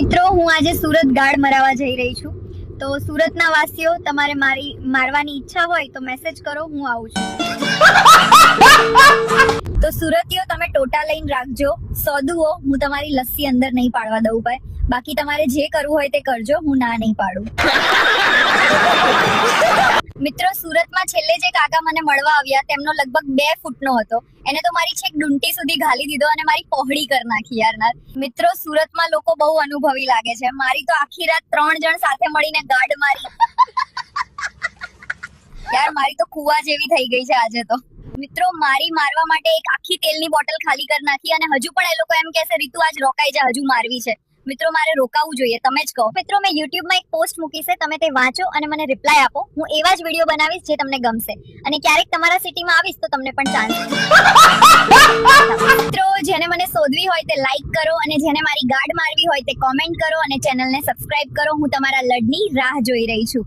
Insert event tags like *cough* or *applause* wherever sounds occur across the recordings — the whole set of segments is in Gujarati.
મિત્રો, હું આજે સુરત ગાર્ડ મરાવા જઈ રહી છું. તો સુરતના વાસીઓ, તમારે મારી, મારવાની ઈચ્છા હોય તો મેસેજ કરો, હું આવું છું. તો સુરતીઓ, તમે ટોટા લઈને રાખજો. સોદુઓ, હું તમારી લસ્સી અંદર નહીં પાડવા દઉં ભાઈ. બાકી તમારે જે કરવું હોય તે કરજો, હું ના નહીં પાડું. સુરતમાં છેલ્લે જે કાકા મને મળવા આવ્યા, તેમનો લગભગ બે ફૂટનો હતો. એને તો મારી છેક ડુંટી સુધી ઘાલી દીધો અને મારી પહોળી કરી નાખી યારના મિત્રો, સુરતમાં લોકો બહુ અનુભવી લાગે છે. મારી તો આખી રાત ત્રણ જણ સાથે મળીને ગાઢ મારી. યાર, મારી તો કુવા જેવી થઈ ગઈ છે આજે તો. મિત્રો, મારી મારવા માટે એક આખી તેલની બોટલ ખાલી કરી નાખી અને હજુ પણ એ લોકો એમ કહેશે રીતુ, આજ રોકાઈ જા, હજુ મારવી છે. મિત્રો, મારે રોકાવું જોઈએ, તમે જ કહો. મિત્રો, મેં યુટ્યુબમાં એક પોસ્ટ મૂકી છે, તમે તે વાંચો અને મને રિપ્લાય આપો. હું એવા જ વીડિયો બનાવીશ જે તમને ગમશે. અને ક્યારેક તમારા સિટીમાં આવીશ તો તમને પણ ચાન્સ મિત્રો, જેને મને શોધવી હોય તે લાઈક કરો અને જેને મારી ગાર્ડ મારવી હોય તે કોમેન્ટ કરો અને ચેનલને સબસ્ક્રાઇબ કરો. હું તમારા લડની રાહ જોઈ રહી છું.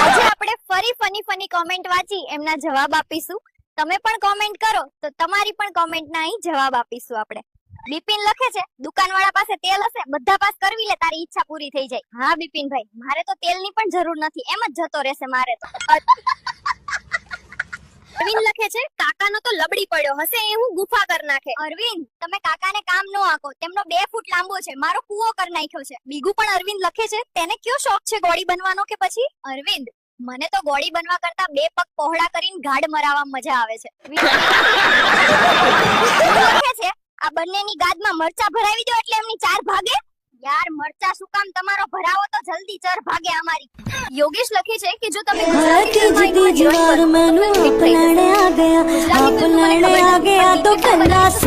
આજે આપણે ફરી ફની ફની કોમેન્ટ વાંચી, એમના જવાબ આપીશું. તમે પણ કોમેન્ટ કરો, તો તમારી પણ કોમેન્ટના અહીં જવાબ આપીશું આપણે. બિપિન લખે છે દુકાનવાળા પાસે તેલ હશે બધા પાસ કરવી લે તારી ઈચ્છા પૂરી થઈ જાય. હા બિપિનભાઈ મારે તો તેલની પણ જરૂર નથી એમ જ જતો રહેશે મારે તો. અરવિંદ લખે છે કાકાનો તો લબડી પડ્યો હશે એ હું ગુફા કર નાખે. અરવિંદ તમે કાકાને કામ નો આકો તેમનો બે ફૂટ લાંબો છે મારો કૂવો કર નાખ્યો છે. બીગું પણ અરવિંદ લખે છે તેને કયો શોખ છે ગોળી બનવાનો કે પછી? અરવિંદ મને તો ગોળી બનવા કરતા બે પગ પહોળા કરીને ગાઢ મરાવા મજા આવે છે. *laughs* લખે છે આ બંનેની ગાદમાં મરચા ભરાવી દો એટલે એમની ચાર ભાગે. યાર મરચા શું કામ તમારો ભરાવો તો જલ્દી ચાર ભાગે અમારી. યોગેશ લખે છે કે જો તમે ગુજરાતી જીવાર મનુ અપનાણે આ ગયા અપનાણે આ ગયા તો કંદાસ